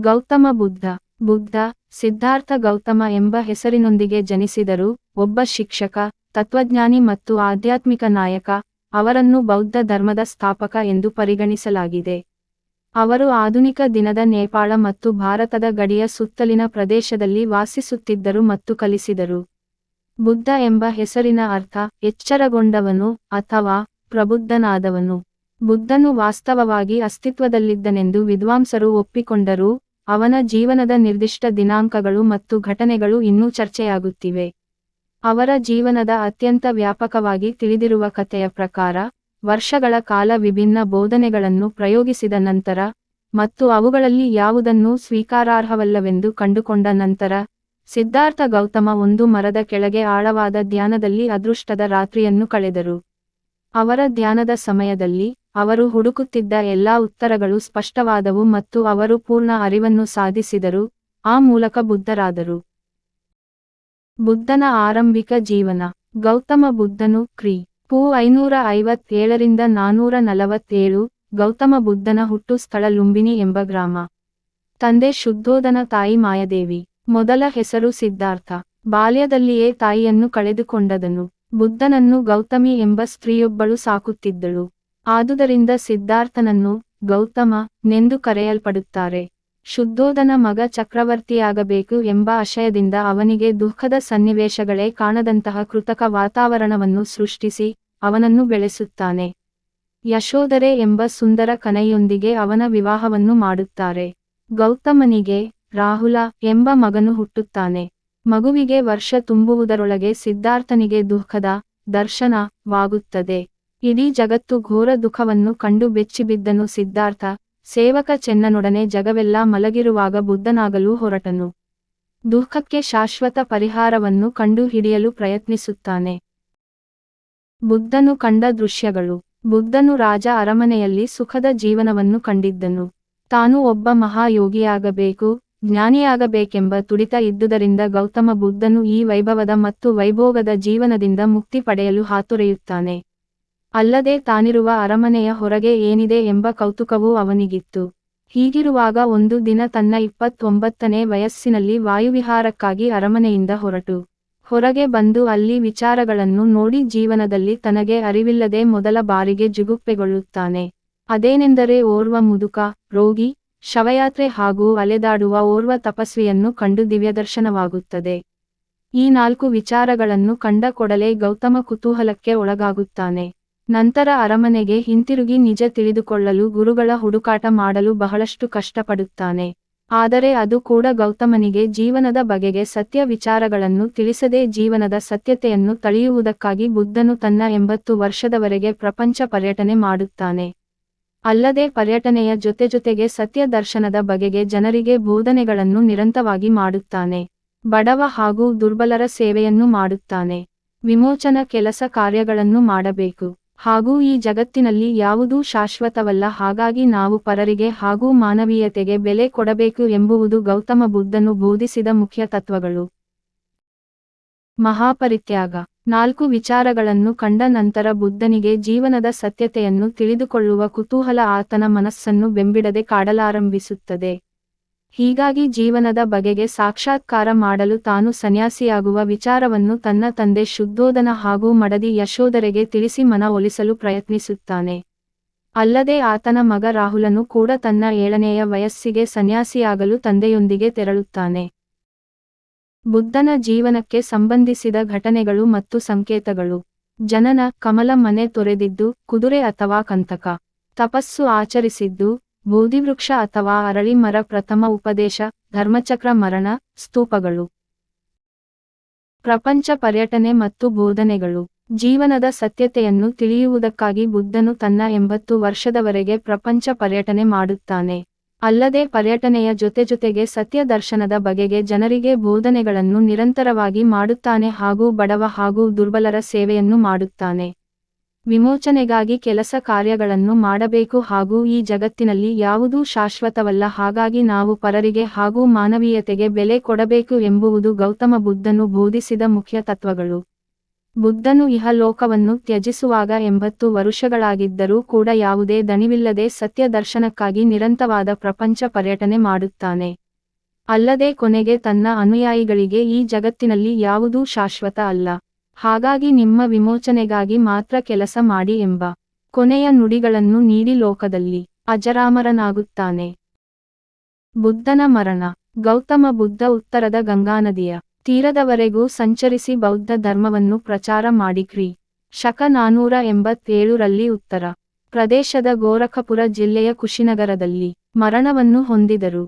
ಗೌತಮ ಬುದ್ಧ. ಬುದ್ಧ, ಸಿದ್ಧಾರ್ಥ ಗೌತಮ ಎಂಬ ಹೆಸರಿನೊಂದಿಗೆ ಜನಿಸಿದರು. ಒಬ್ಬ ಶಿಕ್ಷಕ, ತತ್ವಜ್ಞಾನಿ ಮತ್ತು ಆಧ್ಯಾತ್ಮಿಕ ನಾಯಕ. ಅವರನ್ನು ಬೌದ್ಧ ಧರ್ಮದ ಸ್ಥಾಪಕ ಎಂದು ಪರಿಗಣಿಸಲಾಗಿದೆ. ಅವರು ಆಧುನಿಕ ದಿನದ ನೇಪಾಳ ಮತ್ತು ಭಾರತದ ಗಡಿಯ ಸುತ್ತಲಿನ ಪ್ರದೇಶದಲ್ಲಿ ವಾಸಿಸುತ್ತಿದ್ದರು ಮತ್ತು ಕಲಿಸಿದರು. ಬುದ್ಧ ಎಂಬ ಹೆಸರಿನ ಅರ್ಥ, ಎಚ್ಚರಗೊಂಡವನು ಅಥವಾ ಪ್ರಬುದ್ಧನಾದವನು. ಬುದ್ಧನು ವಾಸ್ತವವಾಗಿ ಅಸ್ತಿತ್ವದಲ್ಲಿದ್ದನೆಂದು ವಿದ್ವಾಂಸರು ಒಪ್ಪಿಕೊಂಡರೂ. ಅವನ ಜೀವನದ ನಿರ್ದಿಷ್ಟ ದಿನಾಂಕಗಳು ಮತ್ತು ಘಟನೆಗಳು ಇನ್ನೂ ಚರ್ಚೆಯಾಗುತ್ತಿವೆ. ಅವರ ಜೀವನದ ಅತ್ಯಂತ ವ್ಯಾಪಕವಾಗಿ ತಿಳಿದಿರುವ ಕಥೆಯ ಪ್ರಕಾರ, ವರ್ಷಗಳ ಕಾಲ ವಿಭಿನ್ನ ಬೋಧನೆಗಳನ್ನು ಪ್ರಯೋಗಿಸಿದ ನಂತರ ಮತ್ತು ಅವುಗಳಲ್ಲಿ ಯಾವುದನ್ನೂ ಸ್ವೀಕಾರಾರ್ಹವಲ್ಲವೆಂದು ಕಂಡುಕೊಂಡ ನಂತರ, ಸಿದ್ಧಾರ್ಥ ಗೌತಮ ಒಂದು ಮರದ ಕೆಳಗೆ ಆಳವಾದ ಧ್ಯಾನದಲ್ಲಿ ಅದೃಷ್ಟದ ರಾತ್ರಿಯನ್ನು ಕಳೆದರು. ಅವರ ಧ್ಯಾನದ ಸಮಯದಲ್ಲಿ ಅವರು ಹುಡುಕುತ್ತಿದ್ದ ಎಲ್ಲಾ ಉತ್ತರಗಳು ಸ್ಪಷ್ಟವಾದವು ಮತ್ತು ಅವರು ಪೂರ್ಣ ಅರಿವನ್ನು ಸಾಧಿಸಿದರು, ಆ ಮೂಲಕ ಬುದ್ಧರಾದರು. ಬುದ್ಧನ ಆರಂಭಿಕ ಜೀವನ. ಗೌತಮ ಬುದ್ಧನು ಕ್ರಿ. ಪೂ ಐನೂರ ಐವತ್ತೇಳರಿಂದ ನಾನೂರ ನಲವತ್ತೇಳು ಗೌತಮ ಬುದ್ಧನ ಹುಟ್ಟು ಸ್ಥಳ ಲುಂಬಿನಿ ಎಂಬ ಗ್ರಾಮ. ತಂದೆ ಶುದ್ಧೋಧನ ತಾಯಿ ಮಾಯದೇವಿ. ಮೊದಲ ಹೆಸರು ಸಿದ್ಧಾರ್ಥ. ಬಾಲ್ಯದಲ್ಲಿಯೇ ತಾಯಿಯನ್ನು ಕಳೆದುಕೊಂಡದನು. ಬುದ್ಧನನ್ನು ಗೌತಮಿ ಎಂಬ ಸ್ತ್ರೀಯೊಬ್ಬಳು ಸಾಕುತ್ತಿದ್ದಳು. ಆದುದರಿಂದ ಸಿದ್ಧಾರ್ಥನನ್ನು ಗೌತಮ ನೆಂದು ಕರೆಯಲ್ಪಡುತ್ತಾರೆ. ಶುದ್ಧೋಧನ ಮಗ ಚಕ್ರವರ್ತಿಯಾಗಬೇಕು ಎಂಬ ಆಶಯದಿಂದ ಅವನಿಗೆ ದುಃಖದ ಸನ್ನಿವೇಶಗಳೇ ಕಾಣದಂತಹ ಕೃತಕ ವಾತಾವರಣವನ್ನು ಸೃಷ್ಟಿಸಿ ಅವನನ್ನು ಬೆಳೆಸುತ್ತಾನೆ. ಯಶೋಧರೆ ಎಂಬ ಸುಂದರ ಕನೆಯೊಂದಿಗೆ ಅವನ ವಿವಾಹವನ್ನು ಮಾಡುತ್ತಾರೆ. ಗೌತಮನಿಗೆ ರಾಹುಲ ಎಂಬ ಮಗನು ಹುಟ್ಟುತ್ತಾನೆ. ಮಗುವಿಗೆ ವರ್ಷ ತುಂಬುವುದರೊಳಗೆ ಸಿದ್ಧಾರ್ಥನಿಗೆ ದುಃಖದ ದರ್ಶನವಾಗುತ್ತದೆ. ಇಡೀ ಜಗತ್ತು ಘೋರ ದುಃಖವನ್ನು ಕಂಡು ಬೆಚ್ಚಿಬಿದ್ದನು ಸಿದ್ಧಾರ್ಥ. ಸೇವಕ ಚೆನ್ನನೊಡನೆ ಜಗವೆಲ್ಲ ಮಲಗಿರುವಾಗ ಬುದ್ಧನಾಗಲು ಹೊರಟನು. ದುಃಖಕ್ಕೆ ಶಾಶ್ವತ ಪರಿಹಾರವನ್ನು ಕಂಡು ಹಿಡಿಯಲು ಪ್ರಯತ್ನಿಸುತ್ತಾನೆ. ಬುದ್ಧನು ಕಂಡ ದೃಶ್ಯಗಳು. ಬುದ್ಧನು ರಾಜ ಅರಮನೆಯಲ್ಲಿ ಸುಖದ ಜೀವನವನ್ನು ಕಂಡಿದ್ದನು. ತಾನು ಒಬ್ಬ ಮಹಾಯೋಗಿಯಾಗಬೇಕು, ಜ್ಞಾನಿಯಾಗಬೇಕೆಂಬ ತುಡಿತ ಇದ್ದುದರಿಂದ ಗೌತಮ ಬುದ್ಧನು ಈ ವೈಭವದ ಮತ್ತು ವೈಭೋಗದ ಜೀವನದಿಂದ ಮುಕ್ತಿ ಪಡೆಯಲು ಹಾತೊರೆಯುತ್ತಾನೆ. ಅಲ್ಲದೆ ತಾನಿರುವ ಅರಮನೆಯ ಹೊರಗೆ ಏನಿದೆ ಎಂಬ ಕೌತುಕವೂ ಅವನಿಗಿತ್ತು. ಹೀಗಿರುವಾಗ ಒಂದು ದಿನ ತನ್ನ ಇಪ್ಪತ್ತೊಂಬತ್ತನೇ ವಯಸ್ಸಿನಲ್ಲಿ ವಾಯುವಿಹಾರಕ್ಕಾಗಿ ಅರಮನೆಯಿಂದ ಹೊರಟು. ಹೊರಗೆ ಬಂದು ಅಲ್ಲಿ ವಿಚಾರಗಳನ್ನು ನೋಡಿ ಜೀವನದಲ್ಲಿ ತನಗೆ ಅರಿವಿಲ್ಲದೆ ಮೊದಲ ಬಾರಿಗೆ ಜಿಗುಪ್ಪೆಗೊಳ್ಳುತ್ತಾನೆ ಅದೇನೆಂದರೆ ಓರ್ವ ಮುದುಕ, ರೋಗಿ, ಶವಯಾತ್ರೆ ಹಾಗೂ ಅಲೆದಾಡುವ ಓರ್ವ ತಪಸ್ವಿಯನ್ನು ಕಂಡು ದಿವ್ಯದರ್ಶನವಾಗುತ್ತದೆ. ಈ ನಾಲ್ಕು ವಿಚಾರಗಳನ್ನು ಕಂಡ ಕೊಡಲೇ ಗೌತಮ ಕುತೂಹಲಕ್ಕೆ ಒಳಗಾಗುತ್ತಾನೆ. ನಂತರ ಅರಮನೆಗೆ ಹಿಂತಿರುಗಿ ನಿಜ ತಿಳಿದುಕೊಳ್ಳಲು ಗುರುಗಳ ಹುಡುಕಾಟ ಮಾಡಲು ಬಹಳಷ್ಟು ಕಷ್ಟಪಡುತ್ತಾನೆ. ಆದರೆ ಅದು ಕೂಡ ಗೌತಮನಿಗೆ ಜೀವನದ ಬಗೆಗೆ ಸತ್ಯ ವಿಚಾರಗಳನ್ನು ತಿಳಿಸದೆ ಜೀವನದ ಸತ್ಯತೆಯನ್ನು ತಳೆಯುವುದಕ್ಕಾಗಿ ಬುದ್ಧನು ತನ್ನ ಎಂಬತ್ತು ವರ್ಷದವರೆಗೆ ಪ್ರಪಂಚ ಪರ್ಯಟನೆ ಮಾಡುತ್ತಾನೆ. ಅಲ್ಲದೆ ಪರ್ಯಟನೆಯ ಜೊತೆ ಜೊತೆಗೆ ಸತ್ಯ ದರ್ಶನದ ಬಗೆಗೆ ಜನರಿಗೆ ಬೋಧನೆಗಳನ್ನು ನಿರಂತರವಾಗಿ ಮಾಡುತ್ತಾನೆ. ಬಡವ ಹಾಗೂ ದುರ್ಬಲರ ಸೇವೆಯನ್ನು ಮಾಡುತ್ತಾನೆ. ವಿಮೋಚನ ಕೆಲಸ ಕಾರ್ಯಗಳನ್ನು ಮಾಡಬೇಕು. ಹಾಗೂ ಈ ಜಗತ್ತಿನಲ್ಲಿ ಯಾವುದೂ ಶಾಶ್ವತವಲ್ಲ, ಹಾಗಾಗಿ ನಾವು ಪರರಿಗೆ ಹಾಗೂ ಮಾನವೀಯತೆಗೆ ಬೆಲೆ ಕೊಡಬೇಕು ಎಂಬುವುದು ಗೌತಮ ಬುದ್ಧನು ಬೋಧಿಸಿದ ಮುಖ್ಯ ತತ್ವಗಳು. ಮಹಾಪರಿತ್ಯಾಗ. ನಾಲ್ಕು ವಿಚಾರಗಳನ್ನು ಕಂಡ ನಂತರ ಬುದ್ಧನಿಗೆ ಜೀವನದ ಸತ್ಯತೆಯನ್ನು ತಿಳಿದುಕೊಳ್ಳುವ ಕುತೂಹಲ ಆತನ ಮನಸ್ಸನ್ನು ಬೆಂಬಿಡದೆ ಕಾಡಲಾರಂಭಿಸುತ್ತದೆ. ಹೀಗಾಗಿ ಜೀವನದ ಬಗೆಗೆ ಸಾಕ್ಷಾತ್ಕಾರ ಮಾಡಲು ತಾನು ಸನ್ಯಾಸಿಯಾಗುವ ವಿಚಾರವನ್ನು ತನ್ನ ತಂದೆ ಶುದ್ಧೋಧನ ಹಾಗೂ ಮಡದಿ ಯಶೋಧರೆಗೆ ತಿಳಿಸಿ ಮನ ಒಲಿಸಲು ಪ್ರಯತ್ನಿಸುತ್ತಾನೆ. ಅಲ್ಲದೆ ಆತನ ಮಗ ರಾಹುಲನು ಕೂಡ ತನ್ನ ಏಳನೆಯ ವಯಸ್ಸಿಗೆ ಸನ್ಯಾಸಿಯಾಗಲು ತಂದೆಯೊಂದಿಗೆ ತೆರಳುತ್ತಾನೆ. ಬುದ್ಧನ ಜೀವನಕ್ಕೆ ಸಂಬಂಧಿಸಿದ ಘಟನೆಗಳು ಮತ್ತು ಸಂಕೇತಗಳು. ಜನನ, ಕಮಲ ಮನೆ ತೊರೆದಿದ್ದು, ಕುದುರೆ ಅಥವಾ ಕಂತಕ. ತಪಸ್ಸು ಆಚರಿಸಿದ್ದು ಬೋಧಿವೃಕ್ಷ ಅಥವಾ ಅರಳಿ ಮರ ಪ್ರಥಮ ಉಪದೇಶ, ಧರ್ಮಚಕ್ರ ಮರಣ, ಸ್ತೂಪಗಳು. ಪ್ರಪಂಚ ಪರ್ಯಟನೆ ಮತ್ತು ಬೋಧನೆಗಳು. ಜೀವನದ ಸತ್ಯತೆಯನ್ನು ತಿಳಿಯುವುದಕ್ಕಾಗಿ ಬುದ್ಧನು ತನ್ನ ಎಂಬತ್ತು ವರ್ಷದವರೆಗೆ ಪ್ರಪಂಚ ಪರ್ಯಟನೆ ಮಾಡುತ್ತಾನೆ. ಅಲ್ಲದೆ ಪರ್ಯಟನೆಯ ಜೊತೆ ಜೊತೆಗೆ ಸತ್ಯ ದರ್ಶನದ ಬಗೆಗೆ ಜನರಿಗೆ ಬೋಧನೆಗಳನ್ನು ನಿರಂತರವಾಗಿ ಮಾಡುತ್ತಾನೆ ಹಾಗೂ ಬಡವ ಹಾಗೂ ದುರ್ಬಲರ ಸೇವೆಯನ್ನು ಮಾಡುತ್ತಾನೆ. ವಿಮೋಚನೆಗಾಗಿ ಕೆಲಸ ಕಾರ್ಯಗಳನ್ನು ಮಾಡಬೇಕು ಹಾಗೂ ಈ ಜಗತ್ತಿನಲ್ಲಿ ಯಾವುದೂ ಶಾಶ್ವತವಲ್ಲ, ಹಾಗಾಗಿ ನಾವು ಪರರಿಗೆ ಹಾಗೂ ಮಾನವೀಯತೆಗೆ ಬೆಲೆ ಕೊಡಬೇಕು ಎಂಬುವುದು ಗೌತಮ ಬುದ್ಧನು ಬೋಧಿಸಿದ ಮುಖ್ಯ ತತ್ವಗಳು. ಬುದ್ಧನು ಇಹಲೋಕವನ್ನು ತ್ಯಜಿಸುವಾಗ ಎಂಬತ್ತು ವರುಷಗಳಾಗಿದ್ದರೂ ಕೂಡ ಯಾವುದೇ ದಣಿವಿಲ್ಲದೆ ಸತ್ಯ ದರ್ಶನಕ್ಕಾಗಿ ನಿರಂತವಾದ ಪ್ರಪಂಚ ಪರ್ಯಟನೆ ಮಾಡುತ್ತಾನೆ. ಅಲ್ಲದೆ ಕೊನೆಗೆ ತನ್ನ ಅನುಯಾಯಿಗಳಿಗೆ ಈ ಜಗತ್ತಿನಲ್ಲಿ ಯಾವುದೂ ಶಾಶ್ವತ ಅಲ್ಲ. ಹಾಗಾಗಿ ನಿಮ್ಮ ವಿಮೋಚನೆಗಾಗಿ ಮಾತ್ರ ಕೆಲಸ ಮಾಡಿ ಎಂಬ ಕೊನೆಯ ನುಡಿಗಳನ್ನು ನೀಡಿ ಲೋಕದಲ್ಲಿ ಅಜರಾಮರನಾಗುತ್ತಾನೆ. ಬುದ್ಧನ ಮರಣ. ಗೌತಮ ಬುದ್ಧ ಉತ್ತರದ ಗಂಗಾನದಿಯ ತೀರದವರೆಗೂ ಸಂಚರಿಸಿ ಬೌದ್ಧ ಧರ್ಮವನ್ನು ಪ್ರಚಾರ ಮಾಡಿ ಕ್ರಿ. ಶಕ ನಾನೂರ ಎಂಬತ್ತೇಳರಲ್ಲಿ ಉತ್ತರ. ಪ್ರದೇಶದ ಗೋರಖಪುರ ಜಿಲ್ಲೆಯ ಕುಶಿನಗರದಲ್ಲಿ ಮರಣವನ್ನು ಹೊಂದಿದರು.